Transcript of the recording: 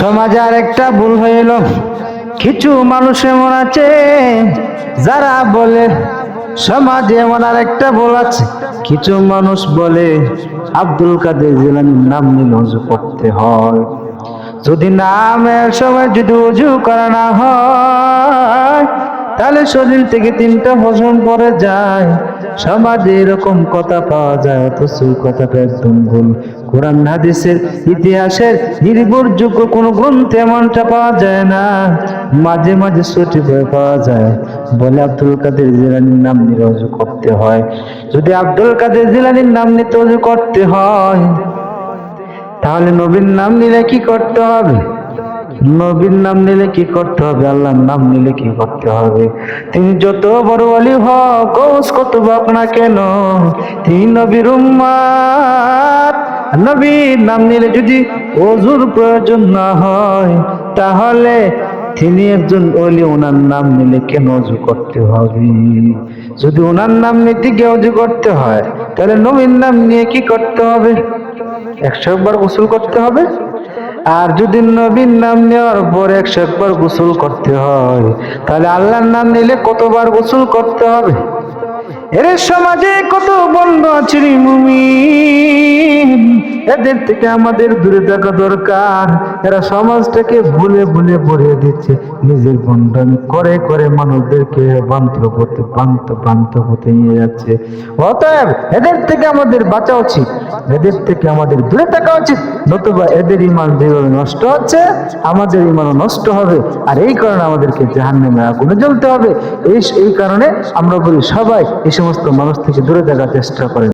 সমাজে আর একটা ভুল হইল। কিছু মানুষ এমন আছে, যারা বলে সমাজে এমন আর একটা ভুল আছে। কিছু মানুষ বলে আব্দুল কাদের জিলানির নাম নিলে উজু করতে হয়। যদি নামের সময় যদি উজু করা না হয় তাহলে শরীর থেকে তিনটা হজম পড়ে যায়। সমাজে এরকম কথা পাওয়া যায়, অথচ কথাটা একদম ভুল। কোরআন হাদিসের ইতিহাসের নির্ভরযোগ্য কোনো গ্রন্থে এমনটা পাওয়া যায় না। মাঝে মাঝে সঠিক হয়ে পাওয়া যায়। বলে আব্দুল কাদের জিলানির নাম নিয়ে অজু করতে হয়। যদি আব্দুল কাদের জিলানির নাম নিতে করতে হয়, তাহলে নবীর নাম নিলে কি করতে হবে? নবীর নাম নিলে কি করতে হবে? আল্লাহর নাম নিলে কি করতে হবে? তিনি যত বড় অলি হক কত বাক না কেন? তিনি নবীর নবীর নাম নিলে যদি অজুর প্রয়োজন না হয়, তাহলে তিনি একজন অলি ওনার নাম নিলে কেন অজু করতে হবে? যদি ওনার নাম নিতে গিয়ে অজু করতে হয়, তাহলে নবীর নাম নিয়ে কি করতে হবে? একশো একবার গোসল করতে হবে? আর যদি নবীর নাম নেওয়ার পর একশো একবার গোসল করতে হয়, তাহলে আল্লাহর নাম নিলে কতবার গোসল করতে হবে? এর সমাজে কত বন্ধ আছে মুমিন? এদের থেকে আমাদের দূরে থাকা দরকার। এরা সমাজটাকে ভুলে ভুলে ভরিয়ে দিচ্ছে। নিজের বন্ধন করে করে মানুষদেরকে বান্ত করতে, বান্ত বান্ত হতে নিয়ে যাচ্ছে। অতএব এদের থেকে আমাদের বাঁচা উচিত। এদের থেকে আমাদের দূরে থাকা উচিত। নতুবা এদের ইমান যেভাবে নষ্ট হচ্ছে, আমাদের ইমানও নষ্ট হবে। আর এই কারণে আমাদেরকে জাহান্নামে আগুনে জ্বলতে হবে। এই এই কারণে আমরা বলি সবাই এই সমস্ত মানুষ থেকে দূরে থাকার চেষ্টা করেন।